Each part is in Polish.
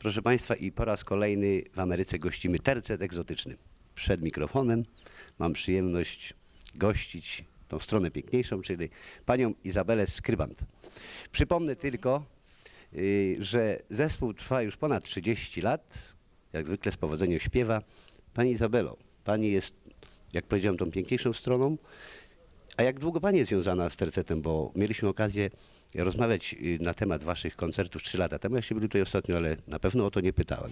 Proszę Państwa, i po raz kolejny w Ameryce gościmy tercet egzotyczny. Przed mikrofonem mam przyjemność gościć tą stronę piękniejszą, czyli panią Izabelę Skrybant. Przypomnę tylko, y, że zespół trwa już ponad 30 lat. Jak zwykle z powodzeniem śpiewa. Pani Izabelo, pani jest, jak powiedziałem, tą piękniejszą stroną. A jak długo pani jest związana z tercetem? Bo mieliśmy okazję rozmawiać y, na temat waszych koncertów 3 lata temu. Ja się byli tutaj ostatnio, ale na pewno o to nie pytałem.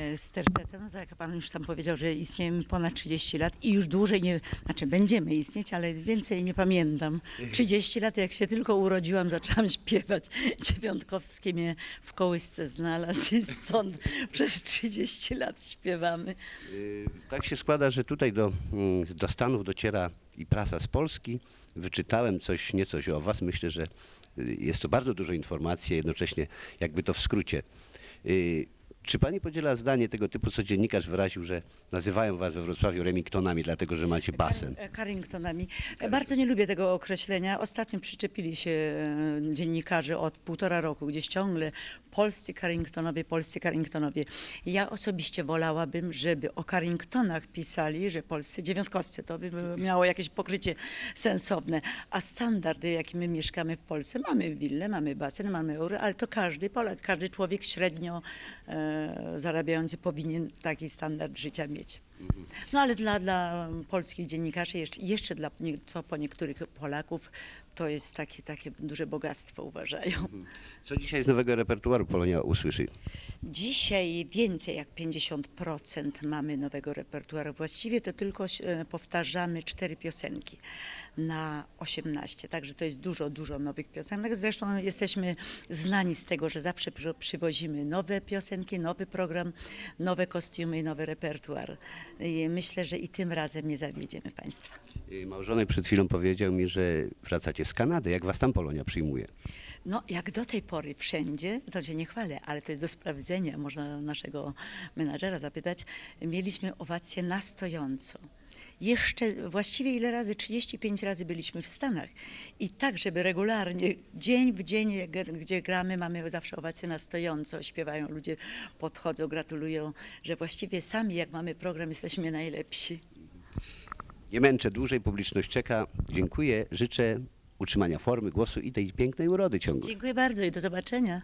E, Z tercetem, no to jak pan już sam powiedział, że istniejemy ponad 30 lat i już dłużej nie, znaczy będziemy istnieć, ale więcej nie pamiętam. 30 lat, jak się tylko urodziłam, zaczęłam śpiewać. Dziewiątkowski mnie w kołysce znalazł i stąd przez 30 lat śpiewamy. Y, Tak się składa, że tutaj do, mm, do Stanów dociera i prasa z Polski. Wyczytałem coś, niecoś o was. Myślę, że y, jest to bardzo dużo informacji, jednocześnie jakby to w skrócie. Czy pani podziela zdanie tego typu, co dziennikarz wyraził, że nazywają was we Wrocławiu Remingtonami, dlatego że macie basen? Carringtonami. Bardzo nie lubię tego określenia. Ostatnio przyczepili się e, dziennikarze od półtora roku, gdzieś ciągle polscy Carringtonowie, polscy Carringtonowie. Ja osobiście wolałabym, żeby o Carringtonach pisali, że polscy dziewiątkowscy. To by miało jakieś pokrycie sensowne. A standardy, jakie my mieszkamy w Polsce, mamy willę, mamy basen, mamy euro, ale to każdy Polak, każdy człowiek średnio e, zarabiający powinien taki standard życia mieć. No ale dla, dla polskich dziennikarzy, jeszcze, jeszcze dla nie, co po niektórych Polaków, to jest takie, takie duże bogactwo, uważają. Co dzisiaj z nowego repertuaru Polonia usłyszy? Dzisiaj więcej jak 50% mamy nowego repertuaru. Właściwie to tylko e, powtarzamy cztery piosenki na 18, także to jest dużo, dużo nowych piosenek. Zresztą jesteśmy znani z tego, że zawsze przy- przywozimy nowe piosenki, nowy program, nowe kostiumy nowy repertuar. Myślę, że i tym razem nie zawiedziemy Państwa. Y, Małżonek przed chwilą powiedział mi, że wracacie z Kanady. Jak was tam Polonia przyjmuje? No, jak do tej pory wszędzie, to się nie chwalę, ale to jest do sprawdzenia, można naszego menadżera zapytać, mieliśmy owację na stojąco. Jeszcze właściwie ile razy? 35 razy byliśmy w Stanach. I tak, żeby regularnie, dzień w dzień, gdzie gramy, mamy zawsze owację na stojąco. Śpiewają ludzie, podchodzą, gratulują, że właściwie sami, jak mamy program, jesteśmy najlepsi. Nie męczę dłużej, publiczność czeka. Dziękuję, życzę utrzymania formy, głosu i tej pięknej urody ciągle. Dziękuję bardzo i do zobaczenia.